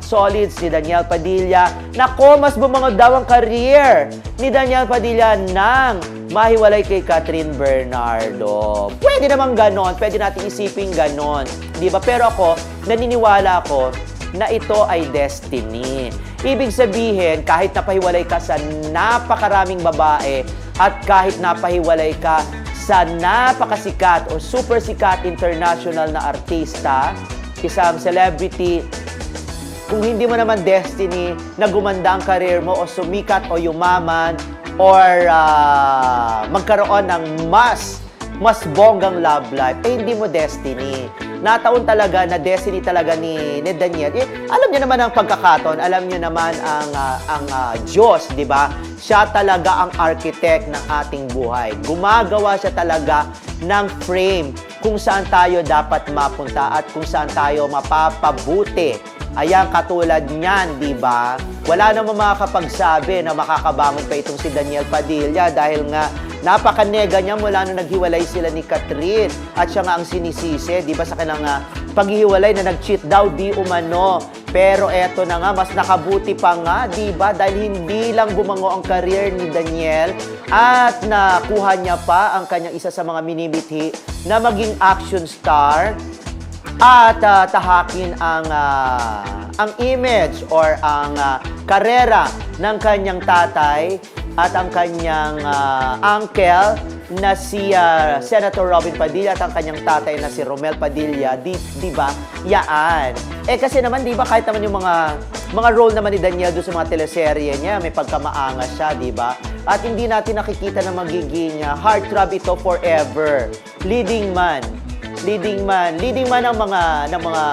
solids ni Daniel Padilla. Nako, mas bumangod daw ang career ni Daniel Padilla nang mahiwalay kay Catherine Bernardo. Pwede naman ganon, pwede natin isipin ganon. Di ba? Pero ako, naniniwala ako na ito ay destiny. Ibig sabihin, kahit napahiwalay ka sa napakaraming babae at kahit napahiwalay ka sa napakasikat o super sikat international na artista, isang celebrity kung hindi mo naman destiny na gumanda ang career mo o sumikat o yumaman or ah, magkaroon ng mas mas bonggang love life, eh hindi mo destiny. Nataon talaga na destiny talaga ni, ni Daniel. Eh, alam niya naman ang pagkakataon, alam niya naman ang, ah, ang ah, Diyos, di ba? Siya talaga ang architect ng ating buhay. Gumagawa siya talaga ng frame kung saan tayo dapat mapunta at kung saan tayo mapapabuti. Ayan, katulad niyan, di ba? Wala namang makakapagsabi na makakabangon pa itong si Daniel Padilla dahil nga napakanega niya mula nung naghiwalay sila ni Catherine at siya nga ang sinisisi, di ba, sa kanilang ah, paghihiwalay na nag-cheat daw di umano. Pero eto na nga, mas nakabuti pa nga, di ba? Dahil hindi lang bumango ang career ni Daniel at nakuha niya pa ang kanyang isa sa mga minimithi na maging action star at ah, tahakin ang ah, ang image or ang ah, karera ng kanyang tatay at ang kanyang ah, uncle na si ah, Senator Robin Padilla at ang kanyang tatay na si Romel Padilla, di, di ba? Yaan. Eh kasi naman, di ba, kahit naman yung mga mga role naman ni Daniel doon sa mga teleserye niya, may pagkamaangas siya, di ba? At hindi natin nakikita na magiging ah, heartthrob ito forever. Leading man leading man, leading man ng mga ng mga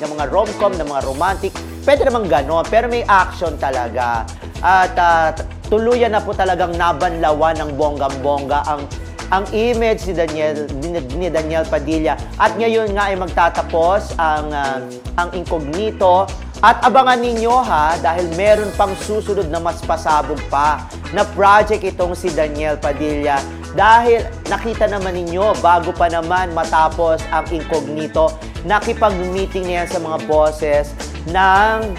ng mga rom-com, ng mga romantic. Pwede namang gano'n, pero may action talaga. At t- tuluyan na po talagang nabanlawan ng bonggang-bongga ang ang image ni Daniel ni, ni Daniel Padilla. At ngayon nga ay magtatapos ang ah, ang incognito at abangan ninyo ha dahil meron pang susunod na mas pasabog pa na project itong si Daniel Padilla dahil nakita naman ninyo, bago pa naman matapos ang incognito, nakipag-meeting niya sa mga bosses ng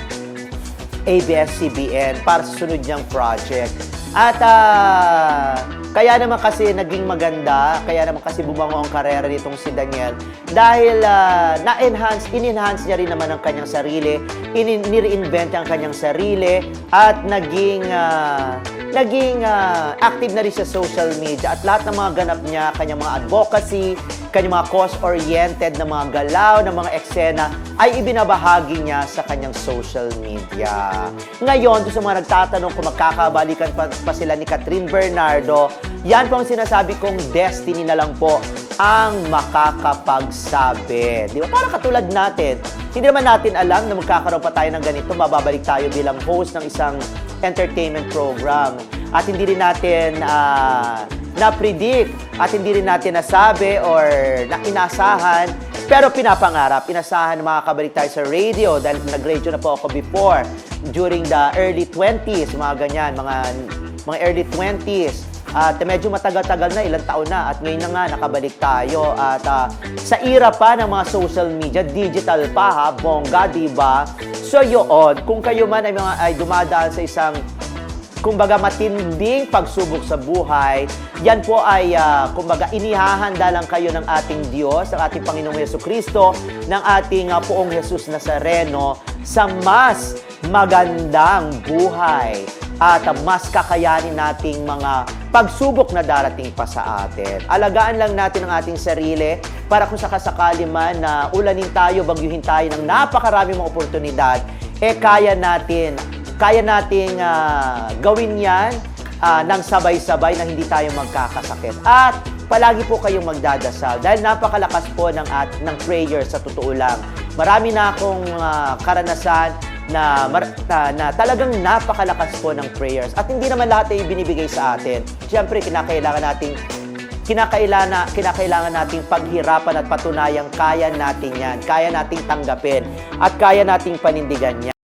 ABS-CBN para sa sunod niyang project. At ah, kaya naman kasi naging maganda, kaya naman kasi bumango ang karera nitong si Daniel dahil ah, na-enhance, in-enhance niya rin naman ang kanyang sarili, in- ni-reinvent ang kanyang sarili at naging ah, naging ah, active na rin sa social media at lahat ng mga ganap niya, kanyang mga advocacy, kanyang mga cause-oriented na mga galaw, na mga eksena, ay ibinabahagi niya sa kanyang social media. Ngayon, doon sa mga nagtatanong kung magkakabalikan pa, pa sila ni Catherine Bernardo, yan po ang sinasabi kong destiny na lang po ang makakapagsabi. Di ba? Para katulad natin, hindi naman natin alam na magkakaroon pa tayo ng ganito, mababalik tayo bilang host ng isang entertainment program. At hindi rin natin ah, na-predict at hindi rin natin nasabi or na inasahan pero pinapangarap, inasahan ng mga kabalik tayo sa radio dahil nag-radio na po ako before during the early 20s, mga ganyan, mga mga early 20s. At medyo matagal-tagal na, ilang taon na. At ngayon na nga, nakabalik tayo. At ah, sa era pa ng mga social media, digital pa ha, bongga, di ba? So yun, kung kayo man ay, mga, ay dumadaan sa isang kumbaga matinding pagsubok sa buhay, yan po ay ah, kumbaga inihahanda lang kayo ng ating Diyos, ng ating Panginoong Yeso Kristo, ng ating ah, poong Jesus Nazareno sa mas magandang buhay at ah, mas kakayanin nating mga pagsubok na darating pa sa atin. Alagaan lang natin ang ating sarili para kung sakasakali man na ulanin tayo, bagyuhin tayo ng napakarami mga oportunidad, eh kaya natin kaya nating ah, gawin yan ah, ng sabay-sabay na hindi tayo magkakasakit. At palagi po kayong magdadasal dahil napakalakas po ng, at, ng prayer sa totoo lang. Marami na akong ah, karanasan na, mar- na, na talagang napakalakas po ng prayers. At hindi naman lahat ay binibigay sa atin. Siyempre, kinakailangan nating kinakailangan, kinakailangan nating paghirapan at patunayang kaya natin yan, kaya nating tanggapin, at kaya nating panindigan yan.